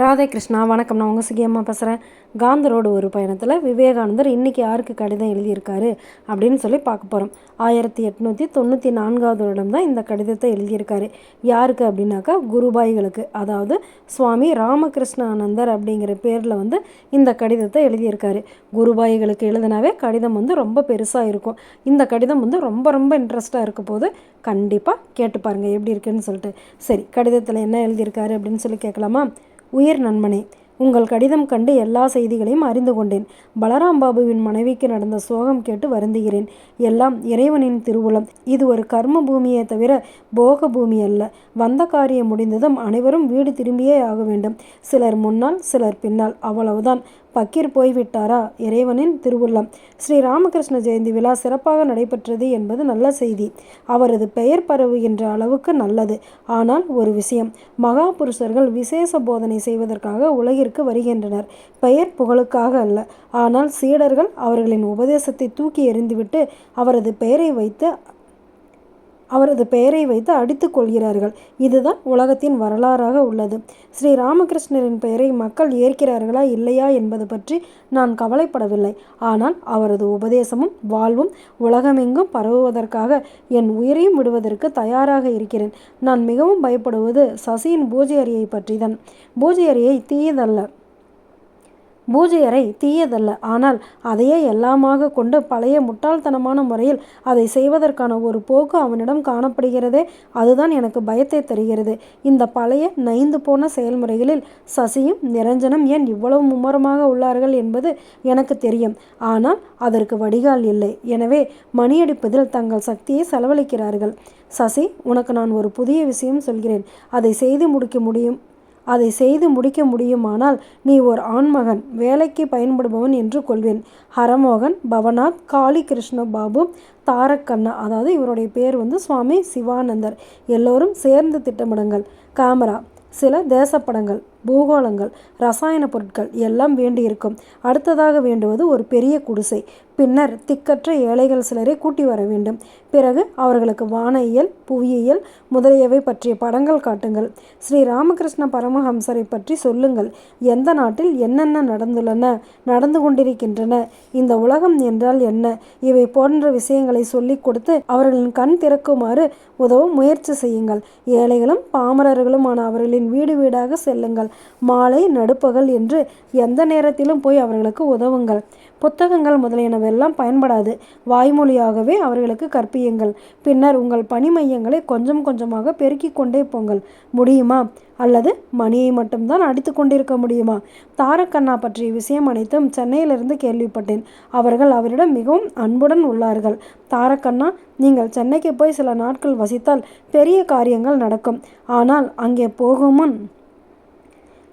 ராதே கிருஷ்ணா வணக்கம். நான் உங்கள் சுகியம்மா பேசுகிறேன் காந்தரோடு ஒரு பயணத்தில் விவேகானந்தர் இன்றைக்கி யாருக்கு கடிதம் எழுதியிருக்காரு அப்படின்னு சொல்லி பார்க்க போகிறோம் ஆயிரத்தி எட்நூற்றி தொண்ணூற்றி நான்காவது வருடம் தான் இந்த கடிதத்தை எழுதியிருக்காரு. யாருக்கு அப்படின்னாக்கா குருபாய்களுக்கு. அதாவது சுவாமி ராமகிருஷ்ணானந்தர் அப்படிங்கிற பேரில் வந்து இந்த கடிதத்தை எழுதியிருக்காரு. குருபாய்களுக்கு எழுதினாவே கடிதம் வந்து ரொம்ப பெருசாக இருக்கும். இந்த கடிதம் வந்து ரொம்ப ரொம்ப இன்ட்ரெஸ்ட்டாக இருக்க போது கண்டிப்பாக கேட்டு பாருங்கள் எப்படி இருக்குன்னு சொல்லிட்டு. சரி கடிதத்தில் என்ன எழுதியிருக்காரு அப்படின்னு சொல்லி கேட்கலாமா? உயிர் நண்பனே உங்கள் கடிதம் கண்டு எல்லா செய்திகளையும் அறிந்து கொண்டேன். பலராம் பாபுவின் மனைவிக்கு நடந்த சோகம் கேட்டு வருந்துகிறேன். எல்லாம் இறைவனின் திருவுளம். இது ஒரு கர்ம பூமியே தவிர போக பூமி அல்ல. வந்த காரியம் முடிந்ததும் அனைவரும் வீடு திரும்பியே ஆக வேண்டும். சிலர் முன்னால் சிலர் பின்னால். அவ்வளவுதான். பக்கீர் போய்விட்டாரா? இறைவனின் திருவுள்ளம். ஸ்ரீ ராமகிருஷ்ண ஜெயந்தி விழா சிறப்பாக நடைபெற்றது என்பது நல்ல செய்தி. அவரது பெயர் பரவுகின்ற அளவுக்கு நல்லது. ஆனால் ஒரு விஷயம் மகா புருஷர்கள் விசேஷ போதனை செய்வதற்காக உலகிற்கு வருகின்றனர். பெயர் புகழுக்காக அல்ல. ஆனால் சீடர்கள் அவர்களின் உபதேசத்தை தூக்கி எறிந்துவிட்டு அவரது பெயரை வைத்து அவரது பெயரை வைத்து அடித்துக் கொள்கிறார்கள். இதுதான் உலகத்தின் வரலாறாக உள்ளது. ஸ்ரீ ராமகிருஷ்ணரின் பெயரை மக்கள் ஏற்கிறார்களா இல்லையா என்பது பற்றி நான் கவலைப்படவில்லை. ஆனால் அவரது உபதேசமும் வாழ்வும் உலகமெங்கும் பரவுவதற்காக என் உயிரையும் விடுவதற்கு தயாராக இருக்கிறேன். நான் மிகவும் பயப்படுவது சசியின் பூஜை அறையை பற்றிதான். பூஜை அறையை தீயதல்ல. பூஜை அறை தீயதல்ல. ஆனால் அதையே எல்லாமாக கொண்டு பழைய முட்டாள்தனமான முறையில் அதை செய்வதற்கான ஒரு போக்கு அவனிடம் காணப்படுகிறதே அதுதான் எனக்கு பயத்தை தருகிறது. இந்த பழைய நைந்து போன செயல்முறைகளில் சசியும் நிரஞ்சனம் ஏன் இவ்வளவு மும்முரமாக உள்ளார்கள் என்பது எனக்கு தெரியும். ஆனால் அதற்கு வடிகால் இல்லை. எனவே மணியடிப்பதில் தங்கள் சக்தியை செலவழிக்கிறார்கள். சசி உனக்கு நான் ஒரு புதிய விஷயம் சொல்கிறேன். அதை செய்து முடிக்க முடியும்? அதை செய்து முடிக்க முடியுமானால் நீ ஒரு ஆண்மகன் வேலைக்கு பயன்படுபவன் என்று கொள்வேன். ஹரமோகன் பவநாத் காளி கிருஷ்ண பாபு தாரக் கண்ணா அதாவது இவருடைய பேர் வந்து சுவாமி சிவானந்தர். எல்லோரும் சேர்ந்து திட்டமிடுங்கள். கேமரா சில தேசப்படங்கள் பூகோளங்கள் ரசாயன பொருட்கள் எல்லாம் வேண்டியிருக்கும். அடுத்ததாக வேண்டுவது ஒரு பெரிய குடிசை. பின்னர் திக்கற்ற ஏழைகள் சிலரை கூட்டி வர வேண்டும். பிறகு அவர்களுக்கு வானியல் புவியியல் முதலியவை பற்றிய படங்கள் காட்டுங்கள். ஸ்ரீ ராமகிருஷ்ண பரமஹம்சரை பற்றி சொல்லுங்கள். எந்த நாட்டில் என்னென்ன நடந்துள்ளன நடந்து கொண்டிருக்கின்றன இந்த உலகம் என்றால் என்ன இவை போன்ற விஷயங்களை சொல்லிக் கொடுத்து அவர்களின் கண் திறக்குமாறு உதவும் முயற்சி செய்யுங்கள். ஏழைகளும் பாமரர்களுமான அவர்களின் வீடு வீடாக செல்லுங்கள். மாலை நடுப்பகல் என்று எந்த நேரத்திலும் போய் அவர்களுக்கு உதவுங்கள். புத்தகங்கள் முதலியனவெல்லாம் பயன்படாது. வாய்மொழியாகவே அவர்களுக்கு கற்பியுங்கள். பின்னர் உங்கள் பணி மையங்களை கொஞ்சம் கொஞ்சமாக பெருக்கிக் கொண்டே போங்கள். முடியுமா? அல்லது மணியை மட்டும்தான் அடித்து கொண்டிருக்க முடியுமா? தாரக்கண்ணா பற்றிய விஷயம் அனைத்தும் சென்னையிலிருந்து கேள்விப்பட்டேன். அவர்கள் அவரிடம் மிகவும் அன்புடன் உள்ளார்கள். தாரக்கண்ணா நீங்கள் சென்னைக்கு போய் சில நாட்கள் வசித்தால் பெரிய காரியங்கள் நடக்கும். ஆனால் அங்கே போகும் முன்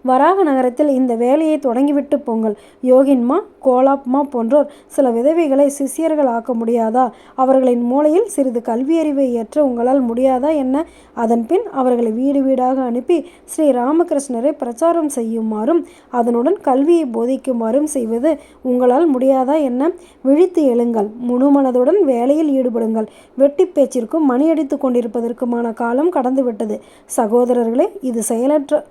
வராக நகரத்தில் இந்த வேலையை தொடங்கிவிட்டு போங்கள். யோகின்மா கோலாப்மா போன்றோர் சில விதவைகளை சிஷியர்கள் ஆக்க முடியாதா? அவர்களின் மூளையில் சிறிது கல்வியறிவை ஏற்ற உங்களால் முடியாதா என்ன? அதன்பின் அவர்களை வீடு வீடாக அனுப்பி ஸ்ரீ ராமகிருஷ்ணரை பிரச்சாரம் செய்யுமாறும் அதனுடன் கல்வியை போதிக்குமாறும் செய்வது உங்களால் முடியாதா என்ன? விழித்து எழுங்கள். முழுமனதுடன் வேலையில் ஈடுபடுங்கள். வெட்டி பேச்சிற்கும் மணியடித்து கொண்டிருப்பதற்குமான காலம் கடந்துவிட்டது. சகோதரர்களே இது செயலற்ற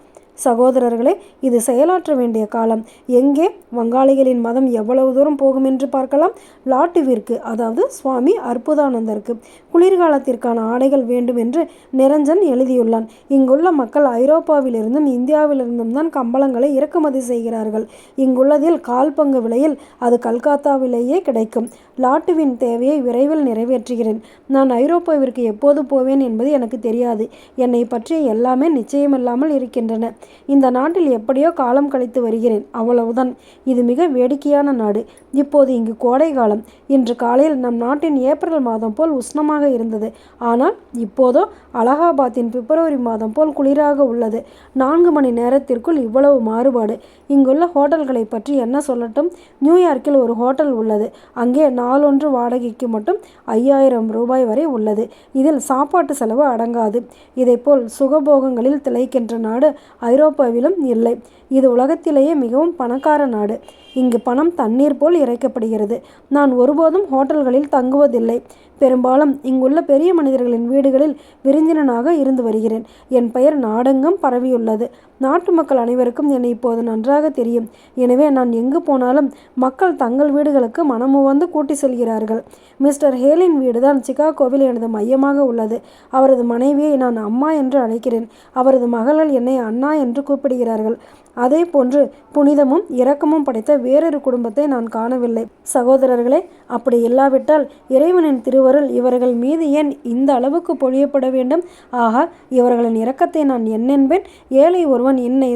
சகோதரர்களே இது செயலாற்ற வேண்டிய காலம். எங்கே? வங்காளிகளின் மதம் எவ்வளவு தூரம் போகும் என்று பார்க்கலாம். லாட்டுவிற்கு அதாவது சுவாமி அற்புதானந்தருக்கு குளிர்காலத்திற்கான ஆடைகள் வேண்டும் என்று நிரஞ்சன் எழுதியுள்ளான். இங்குள்ள மக்கள் ஐரோப்பாவிலிருந்தும் இந்தியாவிலிருந்தும் தான் கம்பளங்களை இறக்குமதி செய்கிறார்கள். இங்குள்ளதில் கால் பங்கு விலையில் அது கல்கத்தாவிலேயே கிடைக்கும். லாட்டுவின் தேவையை விரைவில் நிறைவேற்றுகிறேன். நான் ஐரோப்பாவிற்கு எப்போது போவேன் என்பது எனக்கு தெரியாது. என்னை பற்றி எல்லாமே நிச்சயமில்லாமல் இருக்கின்றன. இந்த நாட்டில் எப்படியோ காலம் கழித்து வருகிறேன். அவ்வளவுதான். இது மிக வேடிக்கையான நாடு. இப்போது இங்கு கோடை காலம். இன்று காலையில் நம் நாட்டின் ஏப்ரல் மாதம் போல் உஷ்ணமாக இருந்தது. ஆனால் இப்போதோ அலகாபாத்தின் பிப்ரவரி மாதம் போல் குளிராக உள்ளது. நான்கு மணி நேரத்திற்குள் இவ்வளவு மாறுபாடு. இங்குள்ள ஹோட்டல்களை பற்றி என்ன சொல்லட்டும்? நியூயார்க்கில் ஒரு ஹோட்டல் உள்ளது. அங்கே நாளொன்று வாடகைக்கு மட்டும் ஐயாயிரம் ரூபாய் வரை உள்ளது. இதில் சாப்பாட்டு செலவு அடங்காது. இதைப்போல் சுகபோகங்களில் திளைக்கின்ற நாடு ஐரோப்பாவிலும் இல்லை. இது உலகத்திலேயே மிகவும் பணக்கார நாடு. இங்கு பணம் தண்ணீர் போல் இறைக்கப்படுகிறது. நான் ஒருபோதும் ஹோட்டல்களில் தங்குவதில்லை. பெரும்பாலும் இங்குள்ள பெரிய மனிதர்களின் வீடுகளில் விருந்தினனாக இருந்து வருகிறேன். என் பெயர் நாடெங்கும் பரவியுள்ளது. நாட்டு மக்கள் அனைவருக்கும் என்னை இப்போது நன்றாக தெரியும். எனவே நான் எங்கு போனாலும் மக்கள் தங்கள் வீடுகளுக்கு மனமுவந்து கூட்டி செல்கிறார்கள். மிஸ்டர் ஹேலின் வீடுதான் சிகாகோவில் எனது மையமாக உள்ளது. அவரது மனைவியை நான் அம்மா என்று அழைக்கிறேன். அவரது மகள்கள் என்னை அண்ணா என்று கூப்பிடுகிறார்கள். அதே போன்று புனிதமும் இரக்கமும் படைத்த வேறொரு குடும்பத்தை நான் காணவில்லை. சகோதரர்களே அப்படி இல்லாவிட்டால் இறைவனின் திரு திருவருள் இவர்கள் மீது ஏன் இந்த அளவுக்கு பொழியப்பட வேண்டும்? ஆகா இவர்களின் இரக்கத்தை நான் என்னென்பேன் ஏழை ஒருவன் என்னை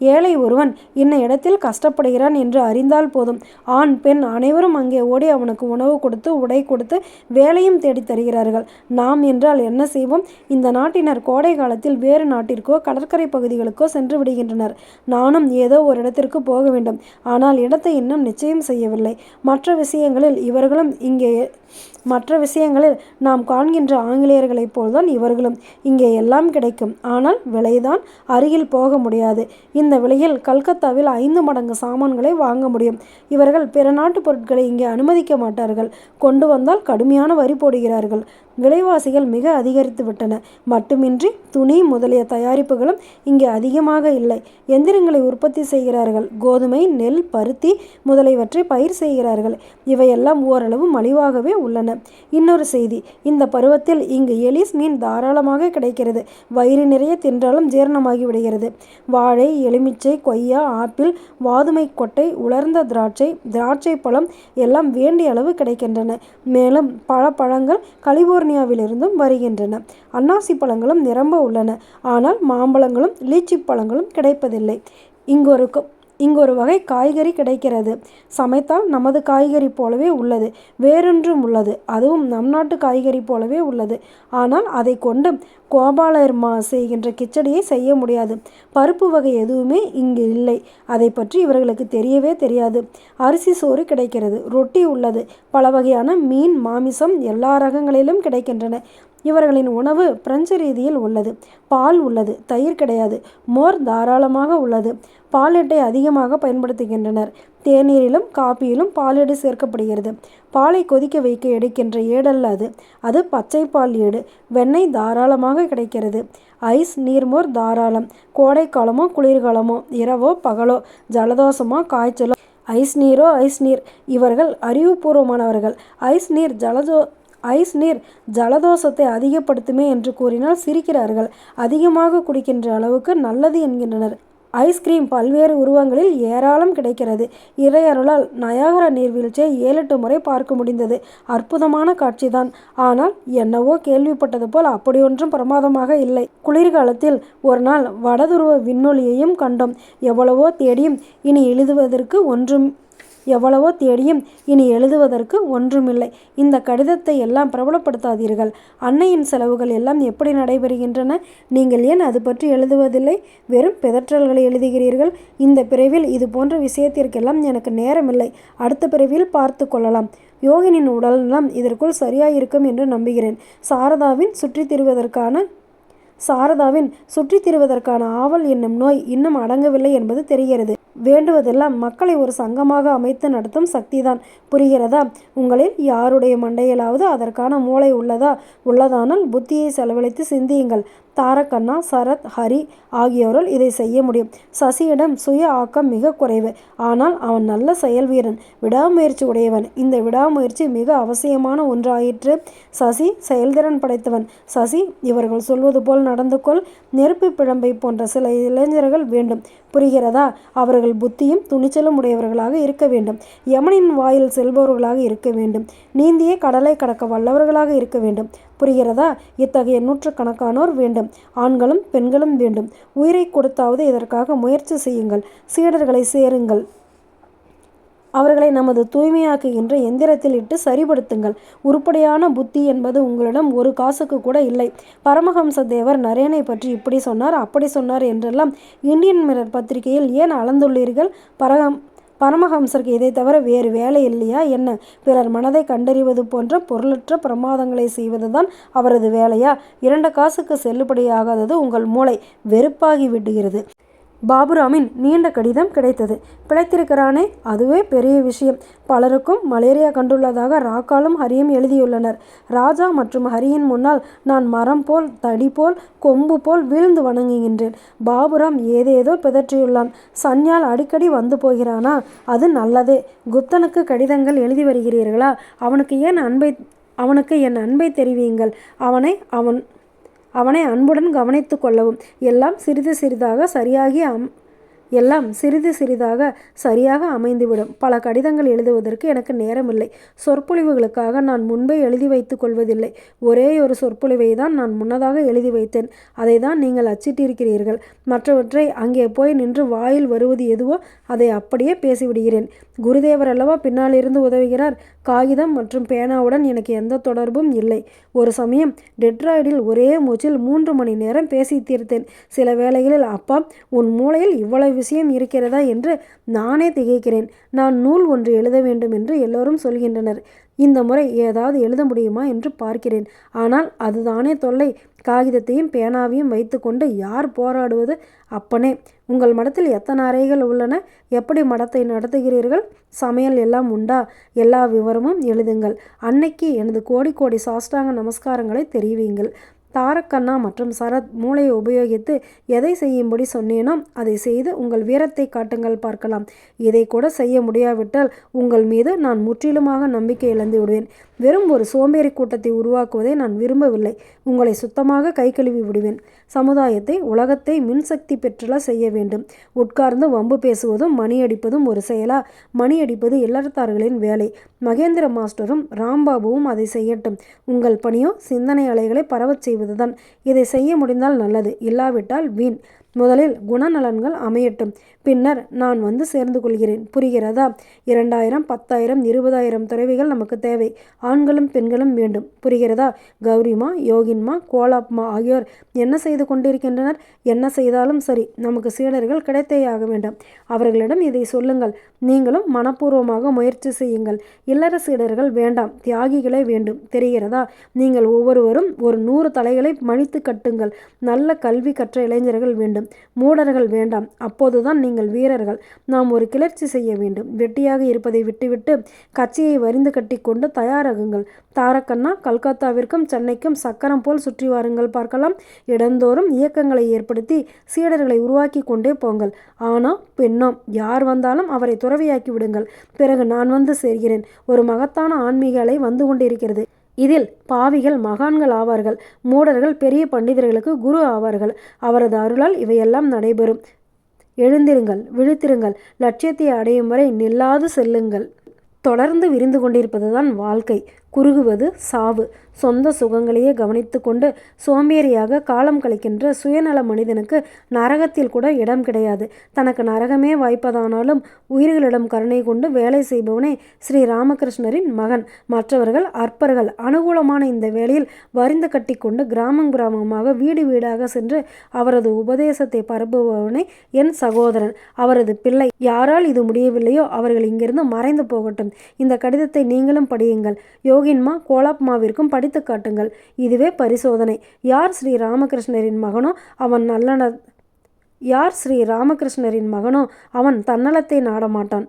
ஏழை ஒருவன் இன்ன இடத்தில் கஷ்டப்படுகிறான் என்று அறிந்தால் போதும். ஆண் பெண் அனைவரும் அங்கே ஓடி அவனுக்கு உணவு கொடுத்து உடை கொடுத்து வேலையும் தேடித் தருகிறார்கள். நாம் என்றால் என்ன செய்வோம்? இந்த நாட்டினர் கோடை காலத்தில் வேறு நாட்டிற்கோ கடற்கரை பகுதிகளுக்கோ சென்று விடுகின்றனர். நானும் ஏதோ ஒரு இடத்திற்கு போக வேண்டும். ஆனால் இடத்தை இன்னும் நிச்சயம் செய்யவில்லை. மற்ற விஷயங்களில் இவர்களும் இங்கே மற்ற விஷயங்களில் நாம் காண்கின்ற ஆங்கிலேயர்களைப் போல்தான் இவர்களும். இங்கே எல்லாம் கிடைக்கும். ஆனால் விலைதான் அருகில் போக முடியாது. இந்த விலையில் கல்கத்தாவில் ஐந்து மடங்கு சாமான்களை வாங்க முடியும். இவர்கள் பிற நாட்டு பொருட்களை இங்கே அனுமதிக்க மாட்டார்கள். கொண்டு வந்தால் கடுமையான வரி போடுகிறார்கள். விலைவாசிகள் மிக அதிகரித்து விட்டன. மட்டுமின்றி துணி முதலிய தயாரிப்புகளும் இங்கே அதிகமாக இல்லை. எந்திரங்களை உற்பத்தி செய்கிறார்கள். கோதுமை நெல் பருத்தி முதலியவற்றை பயிர் செய்கிறார்கள். இவையெல்லாம் ஓரளவு மலிவாகவே உள்ளன. இன்னொரு செய்தி. இந்த பருவத்தில் இங்கு எலிஸ் மீன் தாராளமாக கிடைக்கிறது. வயிறு நிறைய தின்றாலும் ஜீரணமாகி விடுகிறது. வாழை எலுமிச்சை கொய்யா ஆப்பிள் வாதுமை கொட்டை உலர்ந்த திராட்சை திராட்சை பழம் எல்லாம் வேண்டிய அளவு கிடைக்கின்றன. மேலும் பல பழங்கள் கலிபோர்னியாவிலிருந்தும் வருகின்றன. அன்னாசி பழங்களும் நிரம்ப உள்ளன. ஆனால் மாம்பழங்களும் லீச்சி பழங்களும் கிடைப்பதில்லை. இங்கொரு ஒரு வகை காய்கறி கிடைக்கிறது. சமைத்தால் நமது காய்கறி போலவே உள்ளது. வேறொன்றும் உள்ளது. அதுவும் நம் நாட்டு காய்கறி போலவே உள்ளது. ஆனால் அதை கொண்டு கோபாலர்மா செய்கின்ற கிச்சடியை செய்ய முடியாது. பருப்பு வகை எதுவுமே இங்கு இல்லை. அதை பற்றி இவர்களுக்கு தெரியவே தெரியாது. அரிசி சோறு கிடைக்கிறது. ரொட்டி உள்ளது. பல வகையான மீன் மாமிசம் எல்லா ரகங்களிலும் கிடைக்கின்றன. இவர்களின் உணவு பிரெஞ்சு ரீதியில் உள்ளது. பால் உள்ளது தயிர் கிடையாது. மோர் தாராளமாக உள்ளது. பாலெட்டை அதிகமாக பயன்படுத்துகின்றனர். தேநீரிலும் காப்பியிலும் பாலேடு சேர்க்கப்படுகிறது. பாலை கொதிக்க வைக்க எடுக்கின்ற ஏடல்ல அது. அது பச்சை பால் ஏடு. வெண்ணெய் தாராளமாக கிடைக்கிறது. ஐஸ் நீர்மோர் தாராளம். கோடைக்காலமோ குளிர்காலமோ இரவோ பகலோ ஜலதோஷமோ காய்ச்சலோ ஐஸ் நீரோ ஐஸ் நீர். இவர்கள் அறிவுபூர்வமானவர்கள். ஐஸ் நீர் ஜலதோ ஐஸ் நீர் ஜலதோஷத்தை அதிகப்படுத்துமே என்று கூறினால் சிரிக்கிறார்கள். அதிகமாக குடிக்கின்ற அளவுக்கு நல்லது என்கின்றனர். ஐஸ்கிரீம் பல்வேறு உருவங்களில் ஏராளம் கிடைக்கிறது. இறையருளால் நயாகரா நீர்வீழ்ச்சியை ஏழெட்டு முறை பார்க்க முடிந்தது. அற்புதமான காட்சிதான். ஆனால் என்னவோ கேள்விப்பட்டது போல் அப்படியொன்றும் பிரமாதமாக இல்லை. குளிர்காலத்தில் ஒரு நாள் வடதுருவ விண்ணொலியையும் கண்டோம். எவ்வளவோ தேடியும் இனி எழுதுவதற்கு ஒன்றும் எவ்வளவோ தேடியும் இனி எழுதுவதற்கு ஒன்றுமில்லை. இந்த கடிதத்தை எல்லாம் பிரபலப்படுத்தாதீர்கள். அன்னையின் செலவுகள் எல்லாம் எப்படி நடைபெறுகின்றன? நீங்கள் ஏன் அது பற்றி எழுதுவதில்லை? வெறும் பிதற்றல்களை எழுதுகிறீர்கள். இந்த பிறவில் இது போன்ற விஷயத்திற்கெல்லாம் எனக்கு நேரமில்லை. அடுத்த பிரிவில் பார்த்து கொள்ளலாம். யோகினின் உடல்நலம் இதற்குள் சரியாயிருக்கும் என்று நம்புகிறேன். சாரதாவின் சுற்றித் திரிவதற்கான சாரதாவின் சுற்றித் திரிவதற்கான ஆவல் என்னும் நோய் இன்னும் அடங்கவில்லை என்பது தெரிகிறது. வேண்டுவதெல்லாம் மக்களை ஒரு சங்கமாக அமைத்து நடத்தும் சக்திதான். புரிகிறதா? உங்களில் யாருடைய மண்டையிலாவது அதற்கான மூளை உள்ளதா? உள்ளதானால் புத்தியை செலவழித்து சிந்தியுங்கள். தாரகண்ணா சரத் ஹரி ஆகியோரால் இதை செய்ய முடியும். சசியிடம் சுய ஆக்கம் மிக குறைவு. ஆனால் அவன் நல்ல செயல் வீரன் விடாமுயற்சி உடையவன். இந்த விடாமுயற்சி மிக அவசியமான ஒன்றாயிற்று. சசி செயல்திறன் படைத்தவன். சசி இவர்கள் சொல்வது போல் நடந்து கொள். நெருப்பு பிழம்பை போன்ற சில இளைஞர்கள் வேண்டும். புரிகிறதா? அவர்கள் புத்தியும் துணிச்சலும் உடையவர்களாக இருக்க வேண்டும். யமனின் வாயில் செல்பவர்களாக இருக்க வேண்டும். நீந்தியே கடலை கடக்க வல்லவர்களாக இருக்க வேண்டும். புரிகிறதா? இத்தகைய நூற்றுக்கணக்கானோர் வேண்டும். ஆண்களும் பெண்களும் வேண்டும். உயிரை கொடுத்தாவது இதற்காக முயற்சி செய்யுங்கள். சீடர்களை சேருங்கள். அவர்களை நமது தூய்மையாக்குகின்ற எந்திரத்தில் இட்டு சரிபடுத்துங்கள் உருப்படியான புத்தி என்பது உங்களிடம் ஒரு காசுக்கு கூட இல்லை. பரமஹம்ச தேவர் நரேனை பற்றி இப்படி சொன்னார் அப்படி சொன்னார் என்றெல்லாம் இந்தியன் மிரர் பத்திரிகையில் ஏன் அளந்துள்ளீர்கள்? பரகம் பரமஹம்சருக்கு இதை தவிர வேறு வேலை இல்லையா? என்ன? பிறர் மனதை கண்டறிவது போன்ற பொருளற்ற பிரமாதங்களை செய்வதுதான் அவரது வேலையா? இரண்டு காசுக்கு செல்லுபடியாகாதது உங்கள் மூளை வெறுப்பாகி விடுகிறது. பாபுராமின் நீண்ட கடிதம் கிடைத்தது. பிழைத்திருக்கிறானே அதுவே பெரிய விஷயம். பலருக்கும் மலேரியா கண்டுள்ளதாக ராக்காலும் ஹரியும் எழுதியுள்ளனர். ராஜா மற்றும் ஹரியின் முன்னால் நான் மரம் போல் தடி போல் கொம்பு போல் வீழ்ந்து வணங்குகின்றேன். பாபுராம் ஏதேதோ பிதற்றியுள்ளான். சன்யால் அடிக்கடி வந்து போகிறானா? அது நல்லதே. குப்தனுக்கு கடிதங்கள் எழுதி வருகிறீர்களா? அவனுக்கு ஏன் அன்பை அவனுக்கு என் அன்பை தெரிவியுங்கள். அவனை அவன் அவனை அன்புடன் கவனித்து கொள்ளவும். எல்லாம் சிறிது சிறிதாக சரியாகி அம் எல்லாம் சிறிது சிறிதாக சரியாக அமைந்துவிடும். பல கடிதங்கள் எழுதுவதற்கு எனக்கு நேரமில்லை. சொற்பொழிவுகளுக்காக நான் முன்பே எழுதி வைத்துக் கொள்வதில்லை. ஒரே ஒரு சொற்பொழிவை தான் நான் முன்னதாக எழுதி வைத்தேன். அதை தான் நீங்கள் அச்சிட்டிருக்கிறீர்கள். மற்றவற்றை அங்கே போய் நின்று வாயில் வருவது எதுவோ அதை அப்படியே பேசிவிடுகிறேன். குருதேவர் அல்லவா பின்னாலிருந்து உதவுகிறார்? காகிதம் மற்றும் பேனாவுடன் எனக்கு எந்த தொடர்பும் இல்லை. ஒரு சமயம் டெட்ராய்டில் ஒரே மூச்சில் மூன்று மணி நேரம் பேசி தீர்த்தேன். சில வேளைகளில் அப்பா உன் மூளையில் இவ்வளவு விஷயம் இருக்கிறதா என்று நானே திகைக்கிறேன். நான் நூல் ஒன்று எழுத வேண்டும் என்று எல்லோரும் சொல்கின்றனர். இந்த முறை ஏதாவது எழுத முடியுமா என்று பார்க்கிறேன். ஆனால் அதுதானே தொல்லை. காகிதத்தையும் பேனாவையும் வைத்துக்கொண்டு யார் போராடுவது? அப்பனே உங்கள் மடத்தில் எத்தனை அறைகள் உள்ளன? எப்படி மடத்தை நடத்துகிறீர்கள்? சமையல் எல்லாம் உண்டா? எல்லா விவரமும் எழுதுங்கள். அன்னைக்கு எனது கோடி கோடி சாஷ்டாங்க நமஸ்காரங்களை தெரிவிங்கள் தாரக்கண்ணா மற்றும் சரத் மூளையை உபயோகித்து எதை செய்யும்படி சொன்னேனோ அதை செய்து உங்கள் வீரத்தை காட்டுங்கள் பார்க்கலாம். இதை கூட செய்ய முடியாவிட்டால் உங்கள் மீது நான் முற்றிலுமாக நம்பிக்கை இழந்து விடுவேன். வெறும் ஒரு சோம்பேறி கூட்டத்தை உருவாக்குவதை நான் விரும்பவில்லை. உங்களை சுத்தமாக கை கழுவி விடுவேன். சமுதாயத்தை உலகத்தை மின்சக்தி பெற்றுல செய்ய வேண்டும். உட்கார்ந்து வம்பு பேசுவதும் மணி அடிப்பதும் ஒரு செயலா? மணி அடிப்பது இல்லறத்தார்களின் வேலை. மகேந்திர மாஸ்டரும் ராம்பாபுவும் அதை செய்யட்டும். உங்கள் பணியோ சிந்தனை அலைகளை பரவச் செய்வதுதான். இதை செய்ய முடிந்தால் நல்லது. இல்லாவிட்டால் வீண். முதலில் குணநலன்கள் அமையட்டும். பின்னர் நான் வந்து சேர்ந்து கொள்கிறேன் புரிகிறதா? இரண்டாயிரம் பத்தாயிரம் இருபதாயிரம் துறவிகள் நமக்கு தேவை. ஆண்களும் பெண்களும் வேண்டும். புரிகிறதா? கௌரிமா யோகின்மா கோலாப்மா ஆகியோர் என்ன செய்து கொண்டிருக்கின்றனர்? என்ன செய்தாலும் சரி நமக்கு சீடர்கள் கிடைத்தே ஆக வேண்டும். அவர்களிடம் இதை சொல்லுங்கள். நீங்களும் மனப்பூர்வமாக முயற்சி செய்யுங்கள். இல்லற சீடர்கள் வேண்டாம். தியாகிகளே வேண்டும். தெரிகிறதா? நீங்கள் ஒவ்வொருவரும் ஒரு நூறு தலைகளை மழித்து கட்டுங்கள். நல்ல கல்வி கற்ற இளைஞர்கள் வேண்டும். மூடர்கள் வேண்டாம். அப்போதுதான் நீங்கள் வீரர்கள். நாம் ஒரு கிளர்ச்சி செய்ய வேண்டும். வெட்டியாக இருப்பதை விட்டுவிட்டு கட்சியை வரிந்து கட்டிக்கொண்டு தயாராகுங்கள். தாரக்கண்ணா கல்கத்தாவிற்கும் சென்னைக்கும் சக்கரம் போல் சுற்றி வாருங்கள் பார்க்கலாம். இடந்தோறும் இயக்கங்களை ஏற்படுத்தி சீடர்களை உருவாக்கி கொண்டே போங்கள். ஆனா பெண்ணோ யார் வந்தாலும் அவரை துறவியாக்கி விடுங்கள். பிறகு நான் வந்து சேர்கிறேன். ஒரு மகத்தான ஆன்மீக அலை வந்து கொண்டிருக்கிறது. இதில் பாவிகள் மகான்கள் ஆவார்கள். மூடர்கள் பெரிய பண்டிதர்களுக்கு குரு ஆவார்கள். அவரது அருளால் இவையெல்லாம் நடைபெறும். எழுந்திருங்கள் விழித்திருங்கள். லட்சியத்தை அடையும் வரை நில்லாது செல்லுங்கள். தொடர்ந்து விரிந்து கொண்டிருப்பதுதான் வாழ்க்கை. குறுகுவது சாவு. சொந்த சுகங்களையே கவனித்து கொண்டு சோம்பேறியாக காலம் கழிக்கின்ற சுயநல மனிதனுக்கு நரகத்தில் கூட இடம் கிடையாது. தனக்கு நரகமே வாய்ப்பதானாலும் உயிர்களிடம் கருணை கொண்டு வேலை செய்பவனே ஸ்ரீ ராமகிருஷ்ணரின் மகன். மற்றவர்கள் அற்பர்கள். அனுகூலமான இந்த வேளையில் வரிந்து கட்டிக்கொண்டு கிராமம் கிராமமாக வீடு வீடாக சென்று அவரது உபதேசத்தை பரப்புபவனே என் சகோதரன். அவரது பிள்ளை. யாரால் இது முடியவில்லையோ அவர்கள் இங்கிருந்து மறைந்து போகட்டும். இந்த கடிதத்தை நீங்களும் படியுங்கள். யோகின்மா கோலாப்மாவிற்கும் படித்து காட்டுங்கள். இதுவே பரிசோதனை. யார் ஸ்ரீ ராமகிருஷ்ணரின் மகனோ அவன் நல்லன யார் ஸ்ரீ ராமகிருஷ்ணரின் மகனோ அவன் தன்னலத்தை நாடமாட்டான்.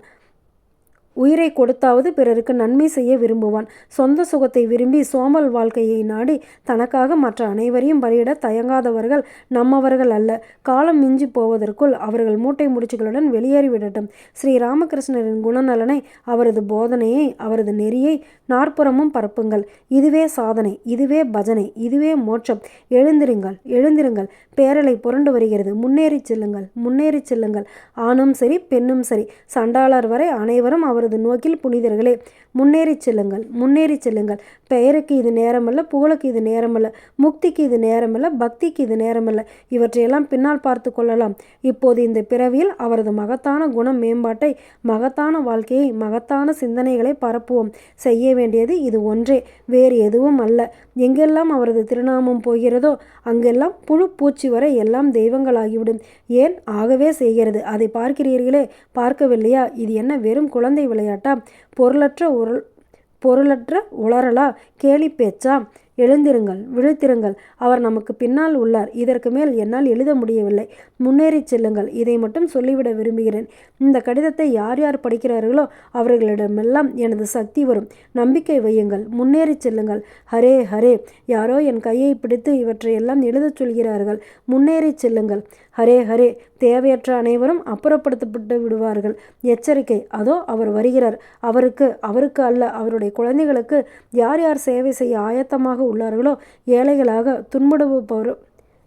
உயிரை கொடுத்தாவது பிறருக்கு நன்மை செய்ய விரும்புவான். சொந்த சுகத்தை விரும்பி சோமல் வாழ்க்கையை நாடி தனக்காக மற்ற அனைவரையும் பலியிட தயங்காதவர்கள் நம்மவர்கள் அல்ல. காலம் மிஞ்சி போவதற்குள் அவர்கள் மூட்டை முடிச்சுகளுடன் வெளியேறிவிடட்டும் ஸ்ரீ ராமகிருஷ்ணரின் குணநலனை அவரது போதனையை அவரது நெறியை நாற்புறமும் பரப்புங்கள். இதுவே சாதனை இதுவே பஜனை இதுவே மோட்சம். எழுந்திருங்கள் எழுந்திருங்கள். பேரலை புரண்டு வருகிறது. முன்னேறி செல்லுங்கள் முன்னேறி செல்லுங்கள். ஆணும் சரி பெண்ணும் சரி. சண்டாளர் வரை அனைவரும் அவரது நோக்கில் புனிதர்களே முன்னேறி செல்லுங்கள் முன்னேறி செல்லுங்கள். பெயருக்கு இது நேரமல்ல புகழுக்கு இது நேரமல்ல முக்திக்கு இது நேரமல்ல பக்திக்கு இது நேரமல்ல. இவற்றையெல்லாம் பின்னால் பார்த்து கொள்ளலாம். இப்போது இந்த பிறவியில் அவரது மகத்தான குணம் மேம்பாட்டை மகத்தான வாழ்க்கையை மகத்தான சிந்தனைகளை பரப்புவோம். செய்ய வேண்டியது இது ஒன்றே வேறு எதுவும் அல்ல. எங்கெல்லாம் அவரது திருநாமம் போகிறதோ அங்கெல்லாம் புழு பூச்சி வரை எல்லாம் தெய்வங்களாகிவிடும். ஏன்? ஆகவே செய்கிறது. அதை பார்க்கிறீர்களே பார்க்கவில்லையா? இது என்ன வெறும் குழந்தை விளையாட்டா? பொருளற்ற உருள் பொருளற்ற உளறலா? கேலி பேச்சா? எழுந்திருங்கள் விழுத்திருங்கள். அவர் நமக்கு பின்னால் உள்ளார். இதற்கு மேல் என்னால் எழுத முடியவில்லை. முன்னேறிச் செல்லுங்கள். இதை மட்டும் சொல்லிவிட விரும்புகிறேன். இந்த கடிதத்தை யார் யார் படிக்கிறார்களோ அவர்களிடமெல்லாம் எனது சக்தி வரும். நம்பிக்கை வையுங்கள். முன்னேறிச் செல்லுங்கள். ஹரே ஹரே. யாரோ என் கையை பிடித்து இவற்றையெல்லாம் எழுதச் சொல்கிறார்கள். முன்னேறிச் செல்லுங்கள். ஹரே ஹரே. தேவையற்ற அனைவரும் அப்புறப்படுத்தப்பட்டு விடுவார்கள். எச்சரிக்கை அதோ அவர் வருகிறார். அவருக்கு அவருக்கு அல்ல அவருடைய குழந்தைகளுக்கு யார் யார் சேவை செய்ய ஆயத்தமாக உள்ளார்களோ ஏழைகளாக துன்படுபவர்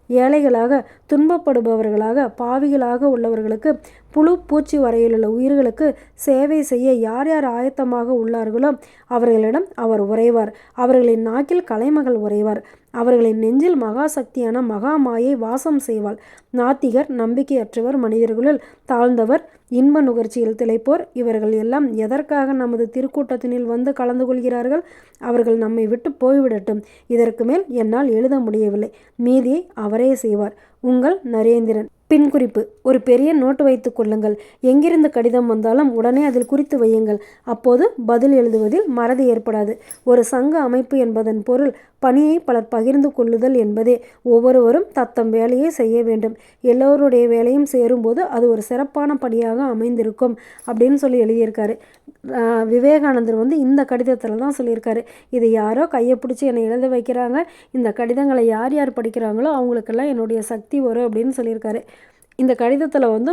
ஏழைகளாக துன்பப்படுபவர்களாக பாவிகளாக உள்ளவர்களுக்கு புழு பூச்சி வரையிலுள்ள உயிர்களுக்கு சேவை செய்ய யார் யார் ஆயத்தமாக உள்ளார்களோ அவர்களிடம் அவர் உறைவார். அவர்களின் நாக்கில் கலைமகள் உறைவார். அவர்களின் நெஞ்சில் மகா சக்தியான மகா மாயை வாசம் செய்வாள் நாத்திகர் நம்பிக்கையற்றவர் மனிதர்களுள் தாழ்ந்தவர் இன்ப நுகர்ச்சியில் திளைப்போர். இவர்கள் எல்லாம் எதற்காக நமது திருக்கூட்டத்தினில் வந்து கலந்து கொள்கிறார்கள்? அவர்கள் நம்மை விட்டு போய்விடட்டும். இதற்கு மேல் என்னால் எழுத முடியவில்லை. மீதியை அவரே செய்வார். உங்கள் நரேந்திரன். பின் குறிப்பு ஒரு பெரிய நோட்டு வைத்துக் கொள்ளுங்கள். எங்கிருந்து கடிதம் வந்தாலும் உடனே அதில் குறித்து வையுங்கள். அப்போது பதில் எழுதுவதில் மறதி ஏற்படாது. ஒரு சங்க அமைப்பு என்பதன் பொருள் பணியை பலர் பகிர்ந்து கொள்ளுதல் என்பதே. ஒவ்வொருவரும் தத்தம் வேலையை செய்ய வேண்டும். எல்லோருடைய வேலையும் சேரும்போது அது ஒரு சிறப்பான பணியாக அமைந்திருக்கும் அப்படின்னு சொல்லி எழுதியிருக்காரு. விவேகானந்தர் வந்து இந்த கடிதத்தில் தான் சொல்லியிருக்காரு. இது யாரோ கையை பிடிச்சி என்னை எழுத வைக்கிறாங்க. இந்த கடிதங்களை யார் யார் படிக்கிறாங்களோ அவங்களுக்கெல்லாம் என்னுடைய சக்தி வரும் அப்படின்னு சொல்லியிருக்காரு. இந்த கடிதத்தில் வந்து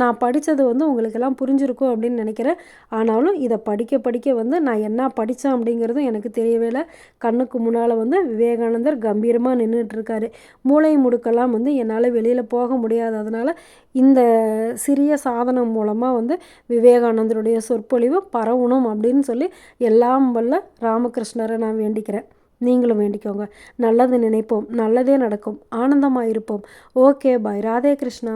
நான் படித்தது வந்து உங்களுக்கெல்லாம் புரிஞ்சிருக்கும் அப்படின்னு நினைக்கிறேன். ஆனாலும் இதை படிக்க படிக்க வந்து நான் என்ன படித்தேன் அப்படிங்கிறதும் எனக்கு தெரியவே இல்லை. கண்ணுக்கு முன்னால் வந்து விவேகானந்தர் கம்பீரமாக நின்றுட்டுருக்காரு மூளை முடுக்கெல்லாம் வந்து என்னால் வெளியில் போக முடியாததுனால இந்த சிறிய சாதனம் மூலமாக வந்து விவேகானந்தருடைய சொற்பொழிவு பரவணும் அப்படின்னு சொல்லி எல்லாம் வல்ல ராமகிருஷ்ணரை நான் வேண்டிக்கிறேன். நீங்களும் வேண்டிக்கோங்க. நல்லது நினைப்போம். நல்லதே நடக்கும். ஆனந்தமாக இருப்போம் ஓகே பாய். ராதே கிருஷ்ணா.